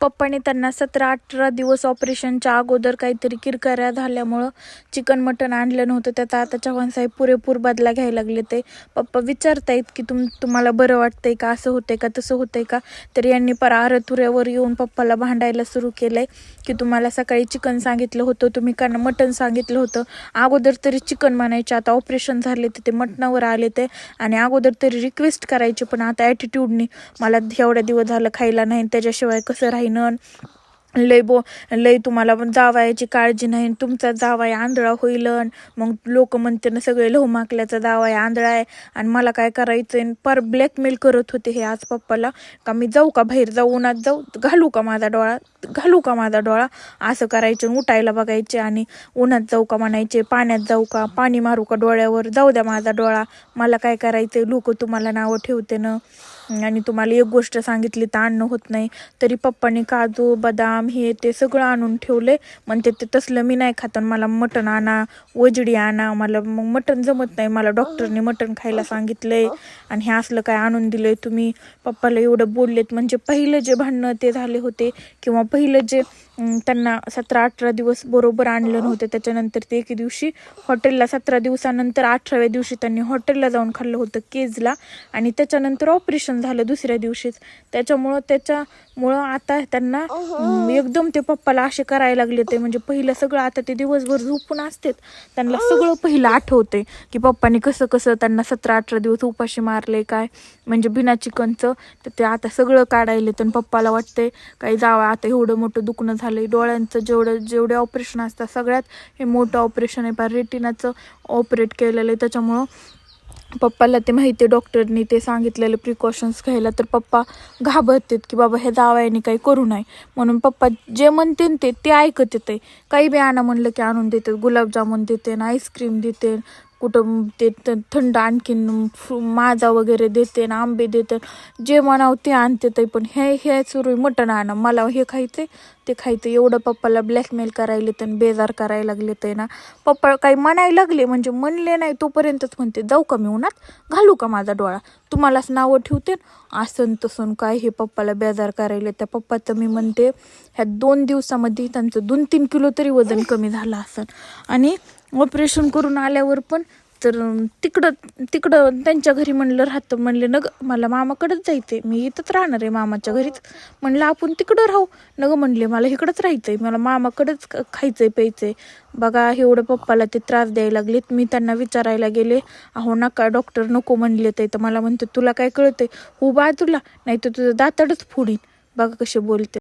पप्पाने त्यांना सतरा अठरा दिवस ऑपरेशनच्या अगोदर काहीतरी किरकऱ्या झाल्यामुळं चिकन मटण आणलं नव्हतं. त्याचा आता चव्हाण साहेब पुरेपूर बदला घ्यायला लागले ते. पप्पा विचारतायत की तुम तुम्हाला बरं वाटतंय का? असं होतंय का? तसं होतंय का? तर यांनी पर आरतुऱ्यावर येऊन पप्पाला भांडायला सुरू केलं आहे की तुम्हाला सकाळी चिकन सांगितलं होतं तुम्ही का मटण सांगितलं होतं. अगोदर तरी चिकन म्हणायचे आता ऑपरेशन झाले तर ते मटणावर आले ते. आणि अगोदर तरी रिक्वेस्ट करायचे पण आता ॲटिट्यूडनी मला एवढ्या दिवस झालं खायला नाही त्याच्याशिवाय कसं राहीन लय बो लय तुम्हाला पण जावायाची काळजी नाही तुमचा जावाय आंधळा होईल मग लोक म्हणते ना सगळे लोहमाकल्याचा जावाय आंधळा आहे. आणि मला काय करायचं पर ब्लॅकमेल करत होते हे आज पप्पाला. का मी जाऊ का बाहेर? जाऊ उन्हात जाऊ. घालू का माझा डोळा? घालू का माझा डोळा? असं करायचं आणि उठायला बघायचे आणि उन्हात जाऊ का म्हणायचे पाण्यात जाऊ का? पाणी मारू का डोळ्यावर? जाऊ द्या माझा डोळा. मला काय करायचं लोक तुम्हाला नावं ठेवते ना. आणि तुम्हाला एक गोष्ट सांगितली तर आणणं होत नाही. तरी पप्पाने काजू बदाम हे ते सगळं आणून ठेवले. म्हणते ते तसलं मी नाही खात मला मटण आणा वजडी आणा. मला मग मटण जमत नाही. मला डॉक्टरने मटण खायला सांगितलंय आणि हे असलं काय आणून दिलंय तुम्ही? पप्पाला एवढं बोललेत. म्हणजे पहिलं जे भांडणं ते झाले होते किंवा पहिलं जे त्यांना सतरा अठरा दिवस बरोबर आणलं नव्हतं. त्याच्यानंतर ते एके दिवशी हॉटेलला सतरा दिवसानंतर अठराव्या दिवशी त्यांनी हॉटेलला जाऊन खाल्लं होतं केजला. आणि त्याच्यानंतर ऑपरेशन झालं दुसऱ्या दिवशीच. त्याच्यामुळं त्याच्यामुळं आता त्यांना एकदम ते पप्पाला असे करायला लागले ते म्हणजे पहिलं सगळं आता ते दिवसभर झोपून असतेत. त्यांना सगळं पहिलं आठवते की पप्पानी कसं कसं त्यांना सतरा अठरा दिवस उपाशी मारले काय. म्हणजे बिना चिकनचं तर ते आता सगळं काढायले तर पप्पाला वाटते काही जावं आता एवढं मोठं दुखणं झालंय. डोळ्यांचं जेवढं जेवढे ऑपरेशन असतात सगळ्यात हे मोठं ऑपरेशन आहे. पण रेटिनाचं ऑपरेट केलेलं आहे. त्याच्यामुळं पप्पाला ते माहिती आहे. डॉक्टरनी ते सांगितलेले प्रिकॉशन्स घ्यायला. तर पप्पा घाबरतात की बाबा ह्या जावयाने काही करू नये. म्हणून पप्पा जे म्हणते ते ते ऐकत येते काही बी आणा म्हणलं की आणून देते गुलाबजामुन देते आईस्क्रीम देते कुठं ते थंड आणखीन फ्रु- माझा वगैरे देते ना आंबे देते. जे म्हणावं ते आणते ते पण हे हे सुरू मटण आणा. मला हे खायचं ते खायचं एवढं पप्पाला ब्लॅकमेल करायला तर बेजार करायला लागले ते ना. पप्पा काही म्हणायला लागले म्हणजे म्हणले नाही तोपर्यंतच म्हणते जाऊ का मी उन्हात? घालू का माझा डोळा? तुम्हालाच नावं ठेवते आसन तसून काय हे पप्पाला बेजार करायला त्या पप्पाचं मी म्हणते ह्या दोन दिवसामध्ये त्यांचं दोन तीन किलो तरी वजन कमी झालं असन आणि ऑपरेशन करून आल्यावर पण तर तिकडं तिकडं त्यांच्या घरी म्हणलं राहतं. म्हणले नग मला मामाकडंच जायचंय. मी इथंच राहणार आहे मामाच्या घरीच. म्हणलं आपण तिकडं राहू. नग म्हणले मला इकडंच राहायचंय. मला मामाकडंच ख- खायचंय प्यायचंय. बघा एवढं पप्पाला ते त्रास द्यायला लागलेत. मी त्यांना विचारायला गेले. अहो नका डॉक्टर नको म्हणले ते. तर मला म्हणते तुला काय कळतंय? हो बाजूला नाही तर तुझं दाताडच फोडीन. बघा कसे बोलते.